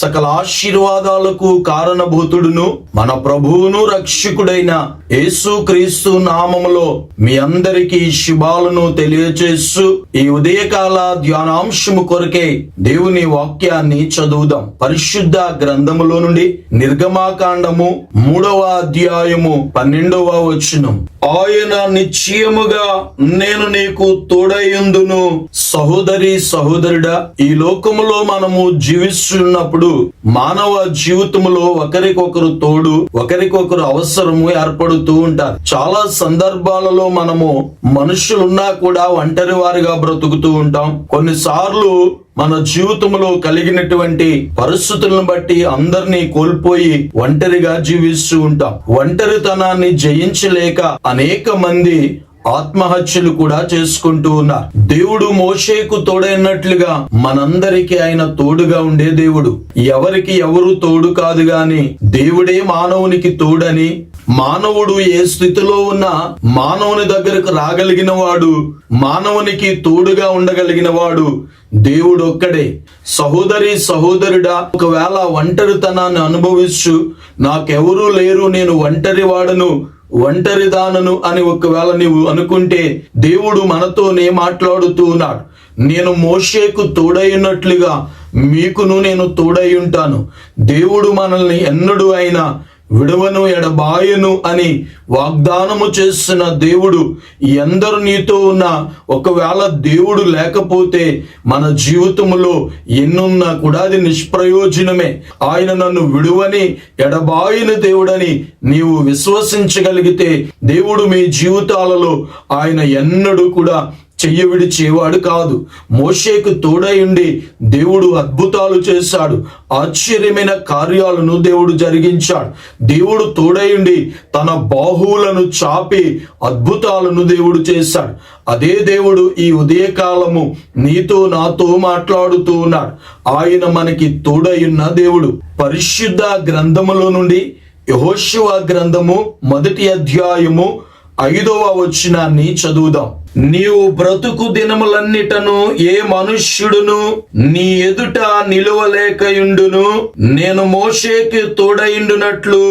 సకల ఆశీర్వాదాలకు కారణభూతుడును మన ప్రభువును రక్షకుడైన యేసు క్రీస్తు నామములో మీ అందరికీ శుభాలను తెలియచేస్తూ ఈ ఉదయకాల ధ్యానాంశము కొరకే దేవుని వాక్యాన్ని చదువుదాం. పరిశుద్ధ గ్రంథములో నుండి నిర్గమాకాండము మూడవ అధ్యాయము పన్నెండవ వచనం. ఆయన నిశ్చయముగా నేను నీకు తోడయ్యుందును సహోదరి సహోదరుడా ఈ లోకములో మనము జీవిస్తున్నప్పుడు మానవ జీవితంలో ఒకరికొకరు తోడు ఒకరికొకరు అవసరము ఏర్పడుతూ ఉంటారు. చాలా సందర్భాలలో మనము మనుషులున్నా కూడా ఒంటరి వారిగా బ్రతుకుతూ ఉంటాం. కొన్నిసార్లు మన జీవితంలో కలిగినటువంటి పరిస్థితులను బట్టి అందరినీ కోల్పోయి ఒంటరిగా జీవిస్తూ ఉంటాం. ఒంటరితనాన్ని జయించలేక అనేక మంది ఆత్మహత్యలు కూడా చేసుకుంటూ ఉన్నారు. దేవుడు మోషేకు తోడైనట్లుగా మనందరికీ ఆయన తోడుగా ఉండే దేవుడు. ఎవరికి ఎవరు తోడు కాదు గాని దేవుడే మానవునికి తోడని మానవుడు ఏ స్థితిలో ఉన్నా మానవుని దగ్గరకు రాగలిగిన వాడు మానవునికి తోడుగా ఉండగలిగిన వాడు దేవుడు ఒక్కడే సహోదరి సహోదరుడా ఒకవేళ ఒంటరితనాన్ని అనుభవిస్తూ నాకెవరూ లేరు నేను ఒంటరి వాడను ఒంటరిదానను అని ఒకవేళ నీవు అనుకుంటే దేవుడు మనతోనే మాట్లాడుతూ ఉన్నాడు. నేను మోషేకు తోడైనట్లుగా మీకును నేను తోడై ఉంటాను. దేవుడు మనల్ని ఎన్నడూ అయినా విడవను ఎడబాయను అని వాగ్దానము చేస్తున్న దేవుడు ఎందరు నీతో ఉన్న ఒకవేళ దేవుడు లేకపోతే మన జీవితంలో ఎన్నున్నా కూడా అది నిష్ప్రయోజనమే. ఆయన నన్ను విడువని ఎడబాయని దేవుడని నీవు విశ్వసించగలిగితే దేవుడు మీ జీవితాలలో ఆయన ఎన్నడూ కూడా చెయ్యి విడిచేవాడు కాదు. మోషేకు తోడయుండి దేవుడు అద్భుతాలు చేశాడు. ఆశ్చర్యమైన కార్యాలను దేవుడు జరిగించాడు. దేవుడు తోడయుండి తన బాహువులను చాపి అద్భుతాలను దేవుడు చేశాడు. అదే దేవుడు ఈ ఉదయకాలము నీతో నాతో మాట్లాడుతూ ఉన్నాడు. ఆయన మనకి తోడయున్న దేవుడు. పరిశుద్ధ గ్రంథములో నుండి యహోశివ గ్రంథము మొదటి అధ్యాయము ఐదవ వచనాన్ని చదువుదాం. నీవు బ్రతుకు దినములన్నిటను ఏ మనుష్యుడును నీ ఎదుట నిలువలేకయుండును నేను మోషేకి తోడయుండునట్లు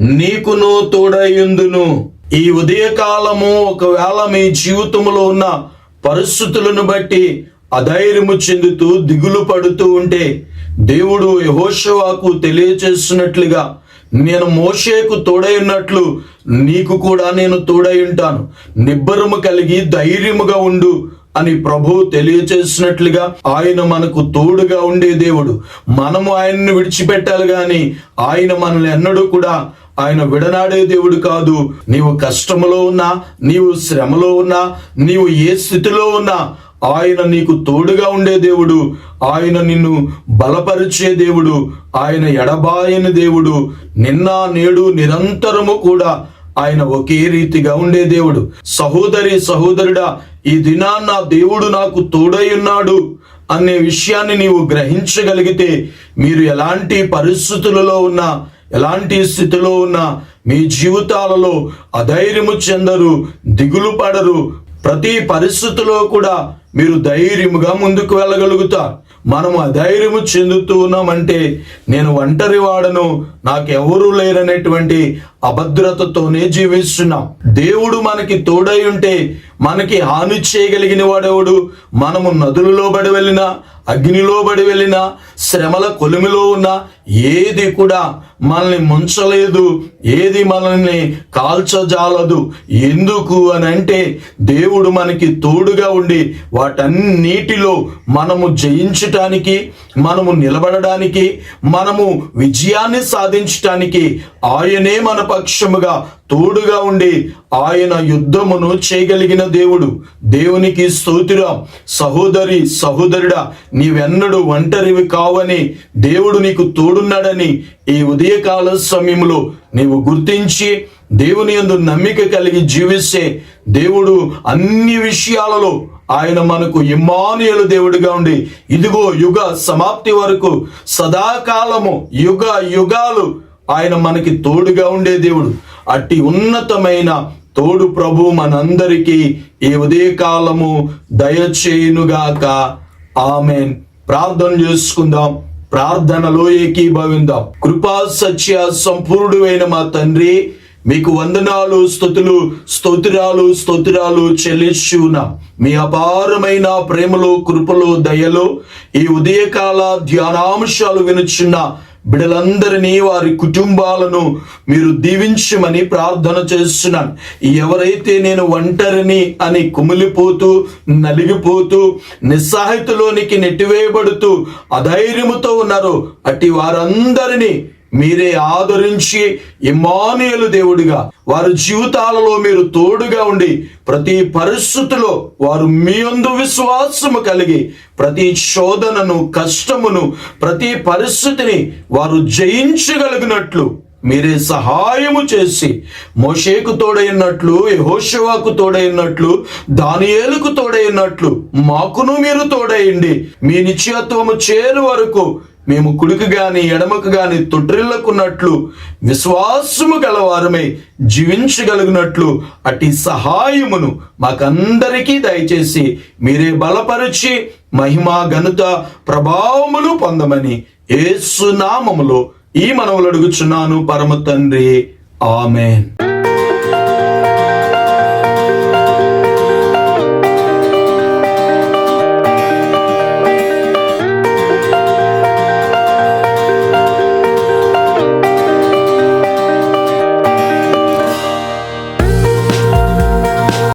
నీకును తోడయుందును. ఈ ఉదయకాలము ఒకవేళ మీ జీవితంలో ఉన్న పరిస్థితులను బట్టి అధైర్యము చెందుతూ దిగులు పడుతూ ఉంటే దేవుడు యహోషవాకు తెలియచేస్తున్నట్లుగా నేను మోషేకు తోడై ఉన్నట్లు నీకు కూడా నేను తోడై ఉంటాను. నిబ్బరము కలిగి ధైర్యముగా ఉండు అని ప్రభు తెలియచేసినట్లుగా ఆయన మనకు తోడుగా ఉండే దేవుడు. మనము ఆయన్ని విడిచిపెట్టాలి గాని ఆయన మనల్ని ఎన్నడూ కూడా ఆయన విడనాడే దేవుడు కాదు. నీవు కష్టములో ఉన్నా నీవు శ్రమలో ఉన్నా నీవు ఏ స్థితిలో ఉన్నా ఆయన నీకు తోడుగా ఉండే దేవుడు. ఆయన నిన్ను బలపరిచే దేవుడు ఆయన ఎడబాయని దేవుడు నిన్న నేడు నిరంతరము కూడా ఆయన ఒకే రీతిగా ఉండే దేవుడు. సహోదరి సహోదరుడా ఈ దినాన్న దేవుడు నాకు తోడై ఉన్నాడు అనే విషయాన్ని నీవు గ్రహించగలిగితే మీరు ఎలాంటి పరిస్థితులలో ఉన్నా ఎలాంటి స్థితిలో ఉన్నా మీ జీవితాలలో అధైర్యము చెందరు దిగులు పడరు. ప్రతి పరిస్థితిలో కూడా మీరు ధైర్యముగా ముందుకు వెళ్ళగలుగుతారు. మనం అధైర్యము చెందుతూ ఉన్నామంటే నేను ఒంటరి వాడను. నాకెవరూ లేరనేటువంటి అభద్రతతోనే జీవిస్తున్నాం. దేవుడు మనకి తోడై ఉంటే మనకి హాని చేయగలిగిన వాడెవడు? మనము నదులలో బడి వెళ్ళినా అగ్నిలో పడి వెళ్ళిన శ్రమల కొలిమిలో ఉన్న ఏది కూడా మనల్ని ముంచలేదు ఏది మనల్ని కాల్చజాలదు. ఎందుకు అని అంటే దేవుడు మనకి తోడుగా ఉండి వాటన్నిటిలో మనము జయించటానికి మనము నిలబడడానికి మనము విజయాన్ని సాధించటానికి ఆయనే మన పక్షముగా తోడుగా ఉండి ఆయన యుద్ధమును చేయగలిగిన దేవుడు. దేవునికి స్తోతిరా. సహోదరి సహోదరుడా నీవెన్నడూ ఒంటరివి కావని దేవుడు నీకు తోడున్నాడని ఈ ఉదయకాల సమయంలో నీవు గుర్తించి దేవుని యందు నమ్మిక కలిగి జీవిస్తే దేవుడు అన్ని విషయాలలో ఆయన మనకు ఇమ్మానుయలు దేవుడిగా ఉండి ఇదిగో యుగ సమాప్తి వరకు సదాకాలము యుగ యుగాలు ఆయన మనకి తోడుగా ఉండే దేవుడు. అట్టి ఉన్నతమైన తోడు ప్రభు మనందరికీ ఈ ఉదయకాలము దయచేయునుగాక. ఆమెన్. ప్రార్థన చేసుకుందాం. ప్రార్థనలో ఏకీభవిందాం. కృపా సత్య సంపూర్ణుడు అయిన మా తండ్రి మీకు వందనాలు స్థుతులు స్తోత్రాలు స్తోత్రాలు చెల్లించున్నా మీ అపారమైన ప్రేమలో కృపలో దయలో ఈ ఉదయకాల ధ్యానాంశాలు వినుచున్న బిడలందరినీ వారి కుటుంబాలను మీరు దీవించమని ప్రార్థన చేస్తున్నాను. ఎవరైతే నేను ఒంటరిని అని కుమిలిపోతూ నలిగిపోతూ నిస్సాహితులోనికి నెట్టివేయబడుతూ అధైర్యముతో ఉన్నారో అట్టి వారందరినీ మీరే ఆదరించి ఇమానుయలు దేవుడిగా. వారి జీవితాలలో మీరు తోడుగా ఉండి ప్రతి పరిస్థితిలో వారు మీ అందు విశ్వాసము కలిగి ప్రతి శోధనను కష్టమును ప్రతి పరిస్థితిని వారు జయించగలిగినట్లు మీరే సహాయము చేసి మోషేకు తోడైనట్లు యహోషవాకు తోడైనట్లు దానియేలుకు తోడైనట్లు మాకును మీరు తోడయండి. మీ నిశ్చయత్వము చేరు వరకు మేము కుడికి గాని ఎడమకు గాని తొట్రిల్లకున్నట్లు విశ్వాసము గలవారమై జీవించగలిగినట్లు అటి సహాయమును మాకందరికీ దయచేసి మీరే బలపరిచి మహిమ ఘనత ప్రభావములు పొందమని ఏసునామములో ఈ మనవులు అడుగుచున్నాను. పరమ తండ్రి. ఆమె